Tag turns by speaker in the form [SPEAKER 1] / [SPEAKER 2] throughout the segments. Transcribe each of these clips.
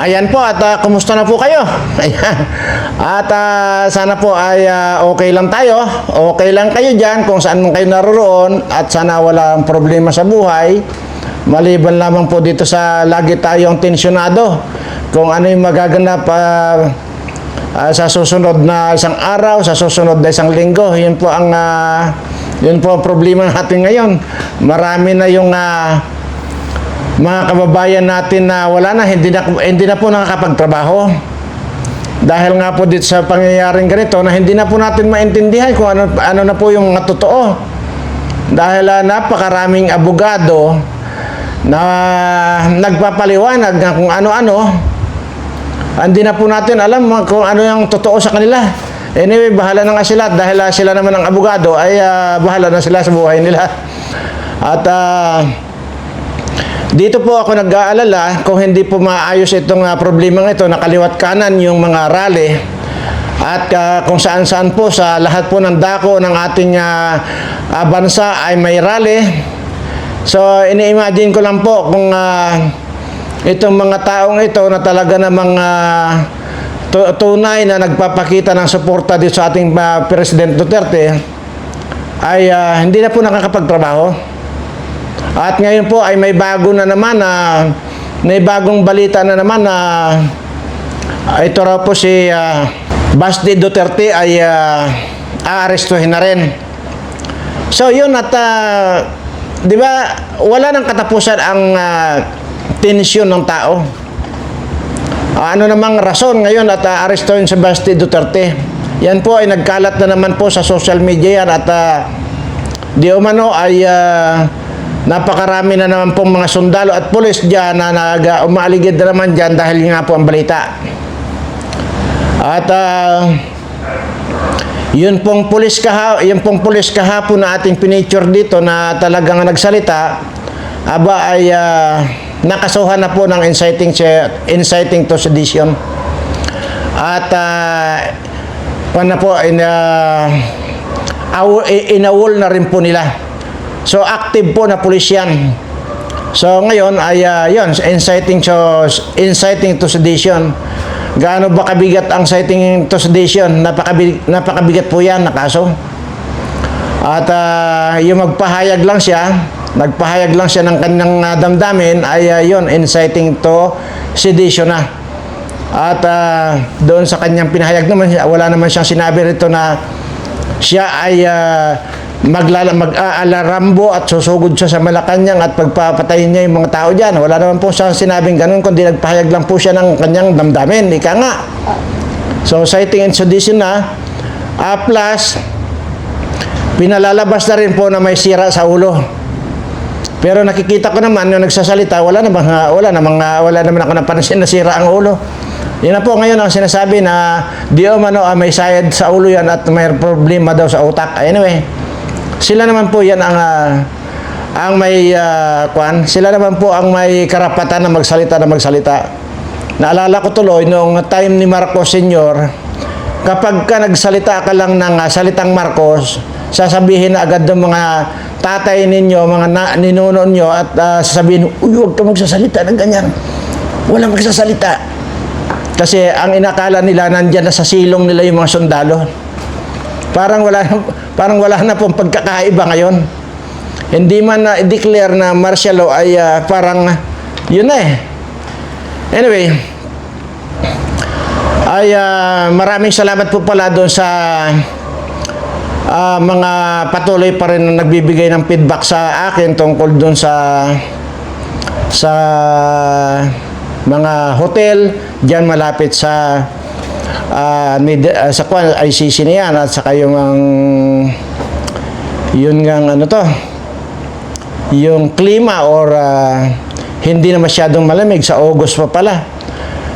[SPEAKER 1] Ayan po at ah, kumusta na po kayo? Ayan. At ah, sana po ay ah, okay lang tayo. Okay lang kayo diyan kung saan man kayo naroroon at sana walang problema sa buhay. Maliban lamang po dito sa lagi tayong tensyonado kung ano yung magaganap ah, ah, sa susunod na isang araw, sa susunod na isang linggo. Yun po ang ah, yun po ang problema natin ngayon. Marami na yung ah, mga kababayan natin na wala na, hindi na, hindi na po nakakapagtrabaho. Dahil nga po dito sa pangyayaring ganito na hindi na po natin maintindihan kung ano, ano na po yung mga totoo. Dahil ah, napakaraming abogado na nagpapaliwanag na kung ano-ano, hindi na po natin alam kung ano yung totoo sa kanila. Anyway, bahala na nga sila dahil ah, sila naman ang abogado ay ah, bahala na sila sa buhay nila. At ah, dito po ako nag-aalala kung hindi po maayos itong uh, problema ito na kaliwat kanan yung mga rally at ah, kung saan-saan po sa lahat po ng dako ng ating ah, ah, bansa ay may rally. So ini-imagine ko lang po kung ah, itong mga taong ito na talaga namang tu- tunay na nagpapakita ng suporta dito sa ating ah, President Duterte ay ah, hindi na po nakakapagtrabaho. At ngayon po ay may bago na naman na may bagong balita na naman na ah, ito raw po si uh, Basti Duterte ay uh, aarestuhin na rin. So yun at ah, 'di ba wala nang katapusan ang ah, tensyon ng tao. Ah, ano namang rason ngayon at uh, arestuhin si Basti Duterte? Yan po ay nagkalat na naman po sa social media yan at ah, di umano ay ah, napakarami na naman pong mga sundalo at pulis dyan na nag, uh, umaaligid na naman dyan dahil nga po ang balita. At ah, yun pong pulis kaha, yun pong pulis kahapon na ating pinicture dito na talagang nagsalita, aba ay ah, nakasuhan na po ng inciting inciting to sedition. At uh, na po in, uh, inawol na rin po nila. So active po na pulis yan. So ngayon ay uh, yun, inciting to inciting to sedition. Gaano ba kabigat ang inciting to sedition? Napakabigat, napakabigat po yan na kaso. At ah, yung magpahayag lang siya, nagpahayag lang siya ng kanyang ah, damdamin ay uh, yun, inciting to sedition na. At ah, doon sa kanyang pinahayag naman, wala naman siyang sinabi rito na siya ay uh, maglala, mag-aalarambo at susugod siya sa Malacanang at pagpapatayin niya yung mga tao dyan. Wala naman po siyang sinabing ganun, kundi nagpahayag lang po siya ng kanyang damdamin. Ika nga. So, citing and sedition na. Ah, plus, pinalalabas na rin po na may sira sa ulo. Pero nakikita ko naman yung nagsasalita, wala namang wala namang wala naman ako napansin na sira ang ulo. Yan na po ngayon ang sinasabi na di umano ah, may sayad sa ulo yan at may problema daw sa utak. Anyway, sila naman po yan ang ah, ang may ah, kwan, sila naman po ang may karapatan na magsalita na magsalita. Naalala ko tuloy noong time ni Marcos Senior, kapag ka nagsalita ka lang ng ah, salitang Marcos, sasabihin agad ng mga tatay ninyo, mga na, ninuno nyo at ah, sasabihin, uy, huwag ka magsasalita ng ganyan. Walang magsasalita. Kasi ang inakala nila nandyan na sa silong nila yung mga sundalo. Parang wala parang wala na pong pagkakaiba ngayon. Hindi man na declare na martial law ay ah, parang yun na eh. Anyway, ay ah, maraming salamat po pala doon sa ah, mga patuloy pa rin na nagbibigay ng feedback sa akin tungkol doon sa sa mga hotel diyan malapit sa ah, sa kwan ICC na yan at saka yung ang yun nga ano to? Yung klima or ah, hindi na masyadong malamig sa August pa pala.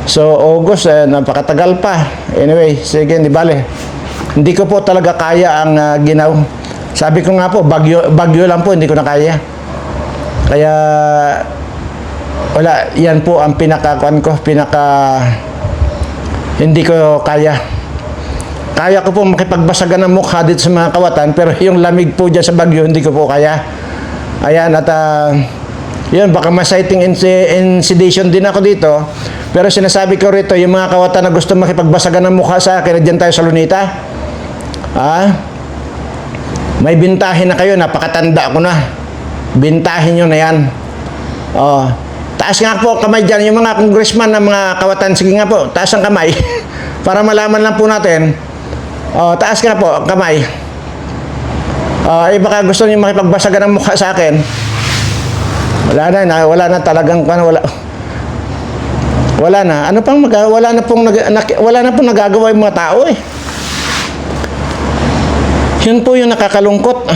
[SPEAKER 1] So August eh, napakatagal pa. Anyway sige di bale. Hindi ko po talaga kaya ang ah, ginaw. Sabi ko nga po bagyo, bagyo lang po hindi ko na kaya. Kaya wala, yan po ang pinakakuan ko, pinaka hindi ko kaya. Kaya ko po makipagbasagan ng mukha dito sa mga kawatan, pero yung lamig po dyan sa bagyo, hindi ko po kaya. Ayan, at ah, yun, baka ma-citing inci- incidation din ako dito. Pero sinasabi ko rito, yung mga kawatan na gusto makipagbasagan ng mukha sa akin, dyan tayo sa Lunita. Ah, may bintahin na kayo, napakatanda ko na. Bintahin nyo na yan. Oh, taas nga po kamay dyan, yung mga congressman na mga kawatan, sige nga po, taas ang kamay. Para malaman lang po natin. Oh, taas nga po, kamay. Oh, eh baka gusto niyo makipagbasagan ng mukha sa akin. Wala na, na wala na talagang ano, wala. Wala na. Ano pang mag wala na pong nag, nak- wala na pong nagagawa yung mga tao eh. Yun po yung nakakalungkot.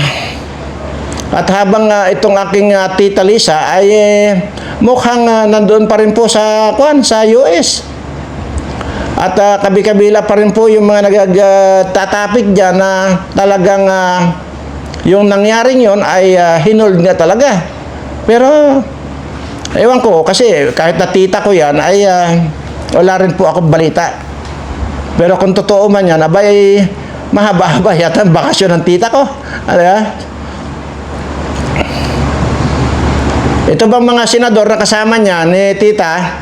[SPEAKER 1] At habang ah, itong aking ah, tita Lisa ay eh, mukhang ah, nandoon pa rin po sa kuan sa US. At ah, kabi-kabila pa rin po yung mga nagtatapik dyan na talagang ah, yung nangyaring yon ay uh, hinold nga talaga. Pero ewan ko kasi kahit na tita ko yan ay ah, wala rin po ako balita. Pero kung totoo man yan, abay mahaba-haba yata ang bakasyon ng tita ko. Ano ba? Ito bang mga senador na kasama niya ni tita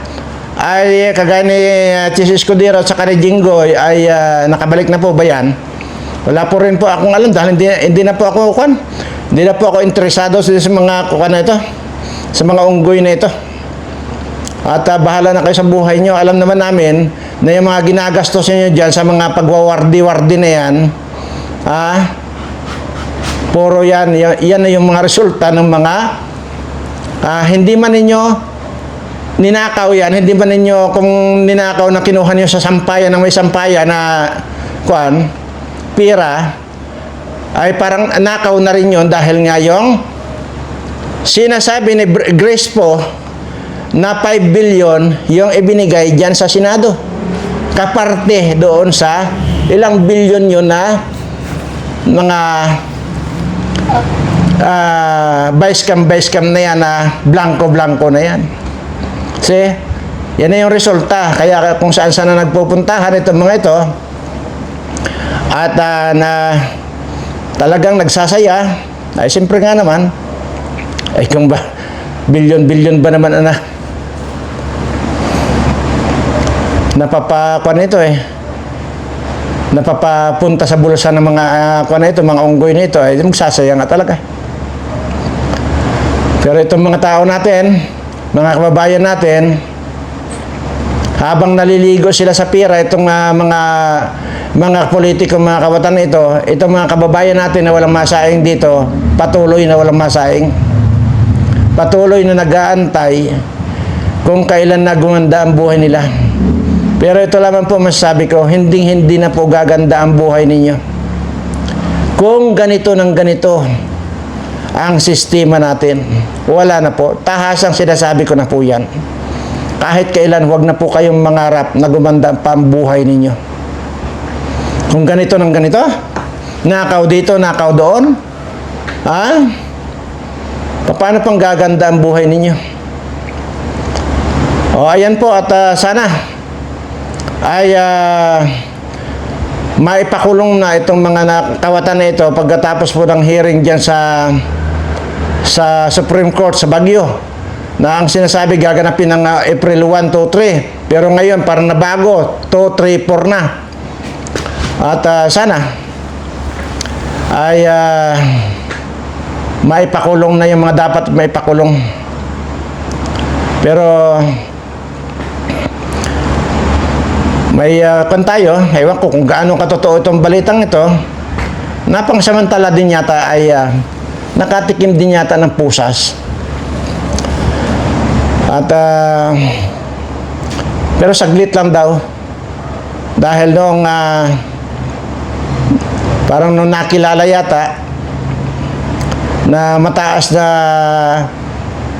[SPEAKER 1] ay kagaya ni uh, Chis Escudero at saka ni Jinggoy ay ah, nakabalik na po ba yan? Wala po rin po akong alam dahil hindi, hindi na po ako kwan. Hindi na po ako interesado sa, mga kukan na ito. Sa mga unggoy na ito. At ah, bahala na kayo sa buhay nyo. Alam naman namin na yung mga ginagastos nyo dyan sa mga pagwawardi-wardi na yan, ah, puro yan, yan, yan na yung mga resulta ng mga ah, hindi man ninyo ninakaw yan, hindi man ninyo kung ninakaw na kinuha niyo sa sampayan ng may sampayan na kuan, pira, ay parang nakaw na rin yun dahil nga yung sinasabi ni Grace po na 5 billion yung ibinigay dyan sa Senado. Kaparte doon sa ilang billion yun na mga uh, vice cam vice cam na yan na blanco-blanco na yan. See? Yan na yung resulta. Kaya kung saan saan na nagpupuntahan itong mga ito, at ah, na talagang nagsasaya, ay siyempre nga naman, ay kung ba, bilyon-bilyon ba naman ana, napapakuan ito eh, napapapunta sa bulsa ng mga uh, kuan na ito, mga unggoy na ito, ay magsasaya nga talaga. Pero itong mga tao natin, mga kababayan natin, habang naliligo sila sa pira itong ah, mga mga politiko mga kabatan ito itong mga kababayan natin na walang masaing dito patuloy na walang masaing. Patuloy na nag-aantay kung kailan na gumanda ang buhay nila. Pero ito lamang po masasabi ko hindi hindi na po gaganda ang buhay ninyo. Kung ganito ng ganito ang sistema natin wala na po tahasang sinasabi ko na po yan kahit kailan, huwag na po kayong mangarap na gumanda pa ang buhay ninyo. Kung ganito ng ganito, nakaw dito, nakaw doon, ha? Paano pang gaganda ang buhay ninyo? O, ayan po, at ah, sana ay ah, maipakulong na itong mga nakawatan na ito pagkatapos po ng hearing dyan sa sa Supreme Court sa Baguio na ang sinasabi gaganapin ng uh, April 1, 2, 3. Pero ngayon parang nabago, 2, 3, 4 na. At uh, sana ay uh, maipakulong na yung mga dapat maipakulong. Pero may uh, kan tayo, ewan ko kung gaano katotoo itong balitang ito, napangsamantala din yata ay uh, nakatikim din yata ng pusas. At ah, pero saglit lang daw. Dahil noong ah, parang nung nakilala yata na mataas na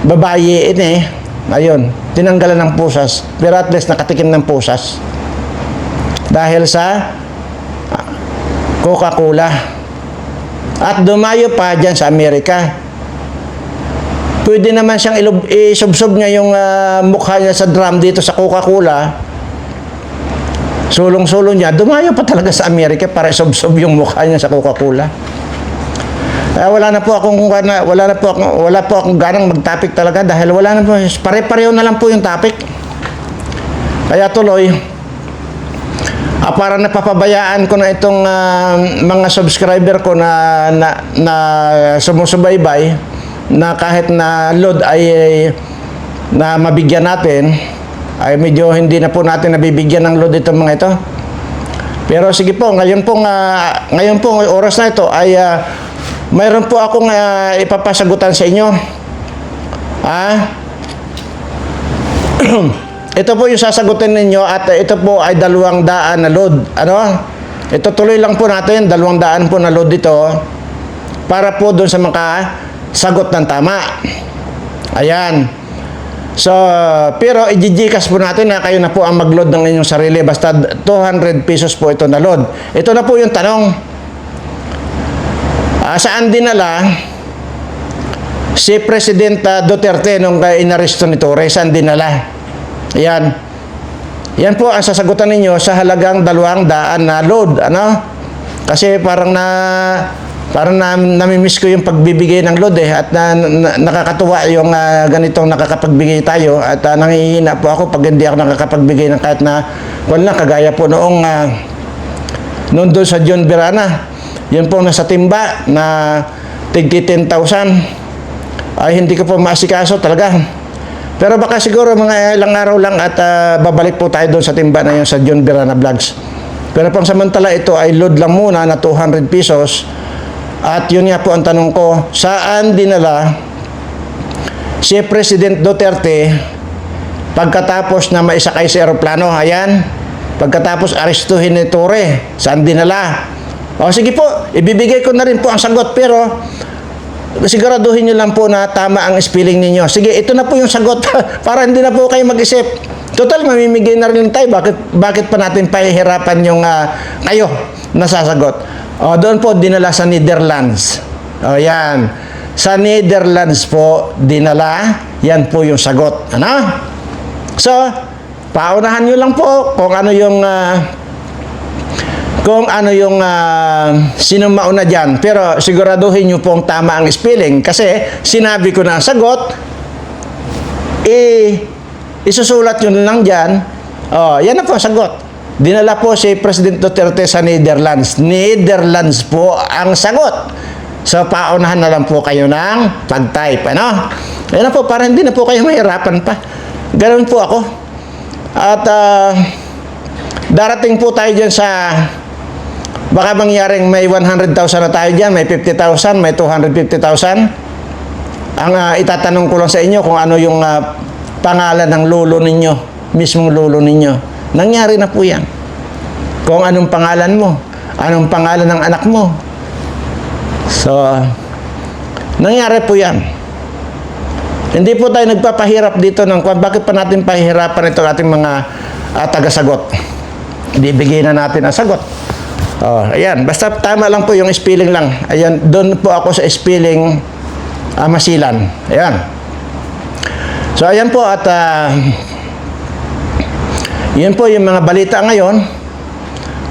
[SPEAKER 1] babae ini, ayun, tinanggalan ng pusas. Pero at least nakatikim ng pusas. Dahil sa ah, Coca-Cola. At dumayo pa dyan sa Amerika pwede naman siyang ilub, isubsob niya yung ah, mukha niya sa drum dito sa Coca-Cola. Sulong-sulong niya. Dumayo pa talaga sa Amerika para isubsob yung mukha niya sa Coca-Cola. Kaya wala na po akong wala na po akong, wala po akong ganang mag-topic talaga dahil wala na po pare-pareho na lang po yung topic. Kaya tuloy, ah, para napapabayaan ko na itong ah, mga subscriber ko na, na, na sumusubaybay na kahit na load ay na mabigyan natin ay medyo hindi na po natin nabibigyan ng load itong mga ito. Pero sige po, ngayon pong ah, ngayon pong oras na ito ay ah, mayroon po akong ah, ipapasagutan sa inyo. Ah? ito po yung sasagutin ninyo at ito po ay dalawang daan na load. Ano? Ito tuloy lang po natin, dalawang daan po na load ito para po doon sa mga sagot ng tama. Ayan. So, pero i-gcash po natin na kayo na po ang mag-load ng inyong sarili. Basta 200 pesos po ito na load. Ito na po yung tanong. Ah, saan dinala si Presidenta Duterte nung uh, inaresto ni Torres? Saan dinala? Yan. Yan po ang sasagutan ninyo sa halagang dalawang daan na load. Ano? Kasi parang na parang na, namimiss ko yung pagbibigay ng load eh at na, na- nakakatuwa yung ah, ganitong nakakapagbigay tayo at uh, nangihina po ako pag hindi ako nakakapagbigay ng kahit na wala kagaya po noong ah, noon doon sa John Verana yun po nasa timba na tigti 10,000 ay hindi ko po maasikaso talaga pero baka siguro mga ilang araw lang at ah, babalik po tayo doon sa timba na yun sa John Verana Vlogs. Pero pang samantala ito ay load lang muna na 200 pesos. At yun nga po ang tanong ko saan dinala si President Duterte pagkatapos na maisakay sa eroplano, ayan, pagkatapos arestuhin ni Torre, saan dinala? O sige po, ibibigay ko na rin po ang sagot, pero siguraduhin nyo lang po na tama ang spelling ninyo. Sige, ito na po yung sagot, para hindi na po kayo mag-isip. Total, mamimigay na rin tayo. Bakit, bakit pa natin pahihirapan yung ah, kayo na sasagot? O, doon po, dinala sa Netherlands. O, yan. Sa Netherlands po, dinala. Yan po yung sagot. Ano? So, paunahan nyo lang po kung ano yung ah, kung ano yung ah, sino mauna dyan. Pero siguraduhin nyo pong tama ang spelling kasi sinabi ko na ang sagot, eh, isusulat yun lang dyan. Oh, yan na po ang sagot. Dinala po si President Duterte sa Netherlands. Netherlands po ang sagot. So, paunahan na lang po kayo ng pag-type. Ano? Yan na po, para hindi na po kayo mahirapan pa. Ganun po ako. At ah, darating po tayo dyan sa baka mangyaring may 100,000 na tayo dyan, may 50,000, may 250,000. Ang ah, itatanong ko lang sa inyo kung ano yung ah, pangalan ng lolo ninyo, mismong lolo ninyo. Nangyari na po yan. Kung anong pangalan mo, anong pangalan ng anak mo. So, nangyari po yan. Hindi po tayo nagpapahirap dito ng kwan. Bakit pa natin pahihirapan ito ating mga ah, taga-sagot? Bibigay na natin ang sagot. Oh, ayan. Basta tama lang po yung spelling lang. Ayan, doon po ako sa spelling ah, masilan. Ayan. So, ayan po at ah, yun po yung mga balita ngayon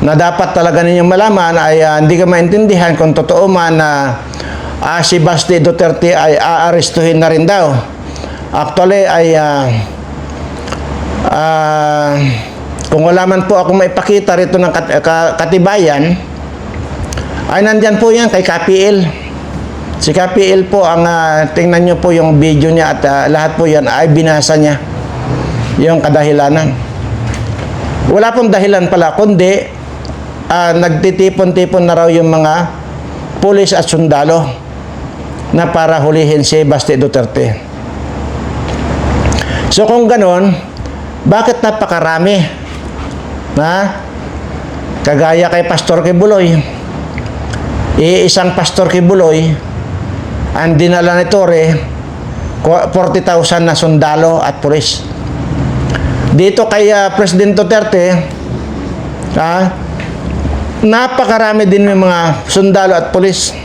[SPEAKER 1] na dapat talaga ninyong malaman ay ah, hindi ka maintindihan kung totoo man na ah, si Basti Duterte ay aarestuhin na rin daw. Actually ay ah, ah, wala man po ako maipakita rito ng kat- ka- katibayan ay nandyan po yan kay KPL. Si KPL po ang ah, tingnan nyo po yung video niya at ah, lahat po yan ay binasa niya yung kadahilanan. Wala pong dahilan pala, kundi ah, nagtitipon-tipon na raw yung mga pulis at sundalo na para hulihin si Basti Duterte. So kung ganon, bakit napakarami? Na? Kagaya kay Pastor Kibuloy. Iisang Pastor Kibuloy, ang dinala ni Torre, 40,000 na sundalo at pulis. Dito kay ah, President Duterte, ha, napakarami din ng mga sundalo at pulis.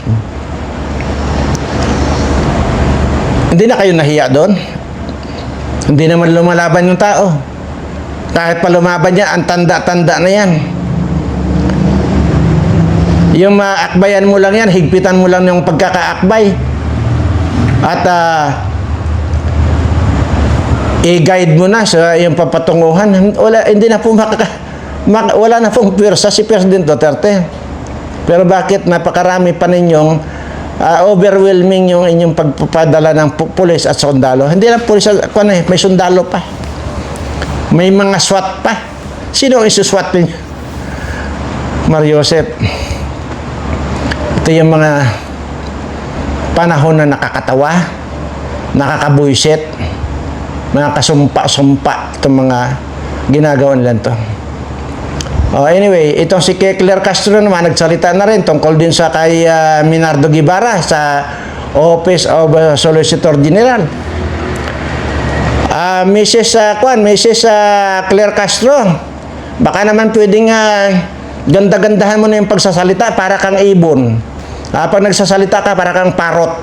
[SPEAKER 1] Hindi na kayo nahiya doon. Hindi naman lumalaban yung tao. Kahit pa lumaban yan, ang tanda-tanda na yan. Yung maakbayan mo lang yan, higpitan mo lang yung pagkakaakbay. At ah, i-guide mo na sa iyong papatunguhan. Wala, hindi na po makaka, mak- wala na pong pwersa si President Duterte. Pero bakit napakarami pa ninyong ah, overwhelming yung inyong pagpapadala ng pu- pulis at sundalo? Hindi lang pulis at kung ano eh, may sundalo pa. May mga SWAT pa. Sino ang isuswat ninyo? Mario Joseph. Ito yung mga panahon na nakakatawa, nakakabuisit, mga kasumpa-sumpa itong mga ginagawa nila to. Oh, anyway, itong si Claire Castro naman nagsalita na rin tungkol din sa kay ah, Minardo Guevara sa Office of ah, Solicitor General. Ah, Mrs. ah, Kwan, Mrs. ah, Claire Castro, baka naman pwedeng ah, ganda-gandahan mo na yung pagsasalita para kang ibon. Ah, pag nagsasalita ka, para kang parot.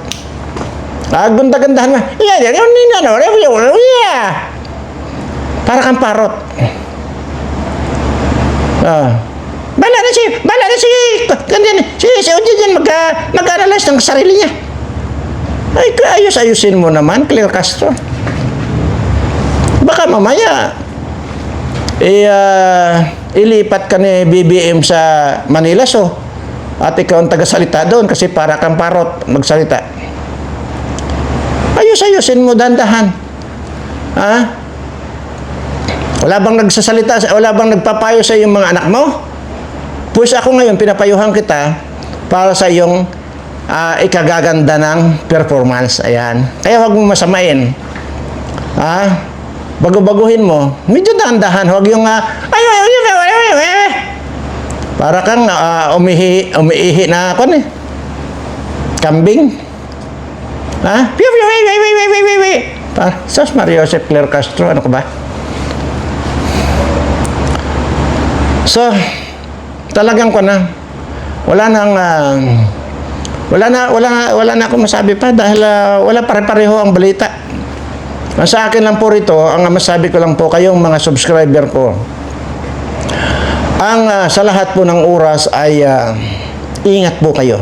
[SPEAKER 1] Ah, ganda-gandahan mo. Yeah, yeah, yeah, yeah, yeah. Para kang parot. Ah. Bala na si, bala na si, ganyan, si, si Odin yan, magka, mag-analyze ng sarili niya. Ay, ayos-ayusin mo naman, Claire Castro. Baka mamaya, eh, ah, ilipat ka ni BBM sa Manila, so, at ikaw ang tagasalita doon kasi para kang parot magsalita. Ayos-ayusin mo dandahan. Ha? Wala bang nagsasalita, wala bang nagpapayo sa iyong mga anak mo? Pues ako ngayon, pinapayuhan kita para sa iyong ah, ikagaganda ng performance. Ayan. Kaya huwag mo masamain. Ha? Bago-baguhin mo. Medyo dahan-dahan. Huwag yung, ah, ay, ay, ay, ay, ay, ay, ay. Para kang ah, umihi, umiihi na ako eh. Kambing. Ha? Piu, piu, piu, piu, piu, piu. Pa, Sos Mario Joseph Claire Castro, ano ka ba? So, talagang ko na. Wala nang ah, wala na wala na, wala na akong masabi pa dahil ah, wala pare-pareho ang balita. Sa akin lang po rito, ang masabi ko lang po kayong mga subscriber ko. Ang ah, sa lahat po ng oras ay ah, ingat po kayo.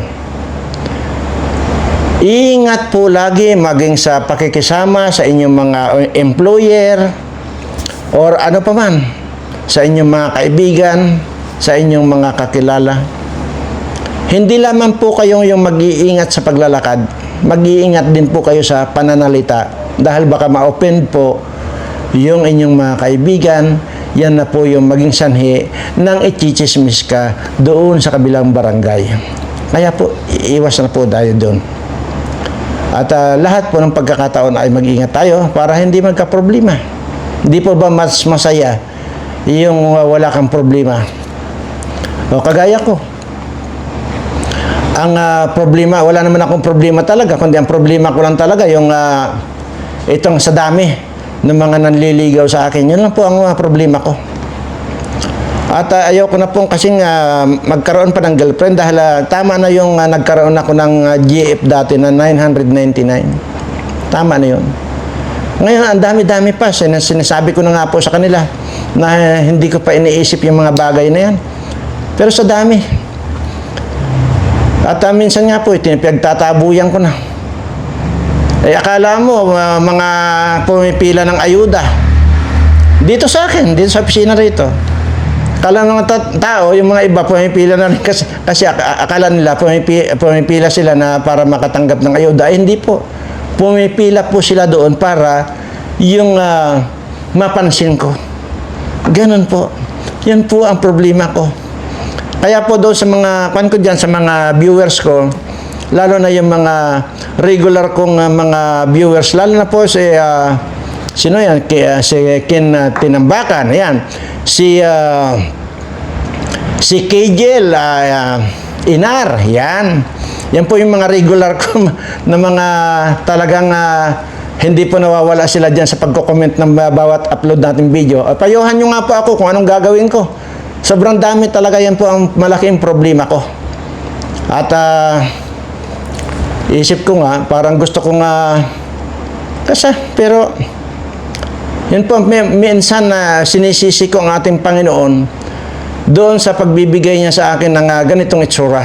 [SPEAKER 1] Ingat po lagi maging sa pakikisama sa inyong mga employer or ano pa man sa inyong mga kaibigan, sa inyong mga kakilala. Hindi lamang po kayong yung mag-iingat sa paglalakad, mag-iingat din po kayo sa pananalita dahil baka ma-offend po yung inyong mga kaibigan, yan na po yung maging sanhi ng ichichismis ka doon sa kabilang barangay. Kaya po, iiwas na po tayo doon. At ah, lahat po ng pagkakataon ay mag-ingat tayo para hindi magka-problema. Hindi po ba mas masaya yung uh, wala kang problema? O kagaya ko. Ang ah, problema, wala naman akong problema talaga, kundi ang problema ko lang talaga yung ah, itong sa dami ng mga nanliligaw sa akin. Yun lang po ang ah, problema ko. At uh, ayaw ko na pong kasing ah, magkaroon pa ng girlfriend dahil ah, tama na yung ah, nagkaroon ako ng ah, GF dati na 999. Tama na yun. Ngayon, ang dami-dami pa. Sin- Sinasabi ko na nga po sa kanila na eh, hindi ko pa iniisip yung mga bagay na yan. Pero sa dami. At ah, minsan nga po, itinipagtatabuyan ko na. Eh, akala mo, mga pumipila ng ayuda. Dito sa akin, dito sa opisina rito. Akala ng mga ta- tao, yung mga iba pumipila na rin kasi, kasi ak- akala nila pumipi- pumipila sila na para makatanggap ng ayuda. Ay, hindi po. Pumipila po sila doon para yung ah, mapansin ko. Ganon po. Yan po ang problema ko. Kaya po doon sa mga, kwan ko dyan, sa mga viewers ko, lalo na yung mga regular kong ah, mga viewers, lalo na po si, ah, sino yan? Ki, ah, si Ken ah, Tinambakan, yan. Si, ah, si Kejel ah, Inar, yan. Yan po yung mga regular ko na mga talagang ah, hindi po nawawala sila dyan sa pagko-comment ng bawat upload natin video. Uh, payuhan nyo nga po ako kung anong gagawin ko. Sobrang dami talaga yan po ang malaking problema ko. At ah, isip ko nga, parang gusto ko nga kasi, pero yun po, may, minsan na sinisisi ko ang ating Panginoon doon sa pagbibigay niya sa akin ng ah, ganitong itsura.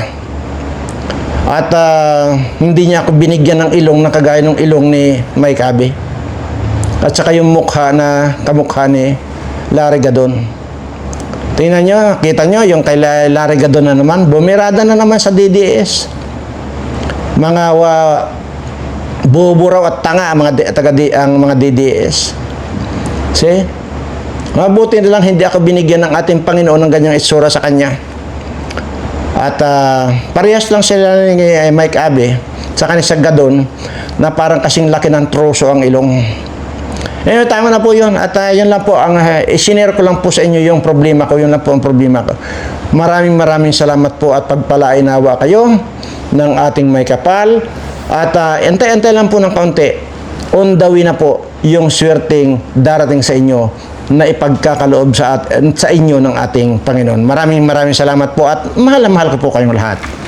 [SPEAKER 1] At ah, hindi niya ako binigyan ng ilong na kagaya ng ilong ni Mike Abe. At saka yung mukha na kamukha ni Larry Gadon. Tingnan nyo, kita nyo, yung kay La- Larry Gadon na naman, bumirada na naman sa DDS. Mga wa, buburaw at tanga ang mga, di- taga, di- ang mga DDS. See? Mabuti na lang hindi ako binigyan ng ating Panginoon ng ganyang itsura sa kanya. At ah, parehas lang sila ni eh, Mike Abe sa ni Gadon na parang kasing laki ng troso ang ilong. Eh, tama na po yun. At ah, yun lang po, ang uh, isinare ko lang po sa inyo yung problema ko. Yun lang po ang problema ko. Maraming maraming salamat po at pagpalainawa kayo ng ating may kapal. At uh, ente-ente lang po ng kaunti. On the way na po yung swerteng darating sa inyo na ipagkakaloob sa, at, sa inyo ng ating Panginoon. Maraming maraming salamat po at mahal na mahal ko po kayong lahat.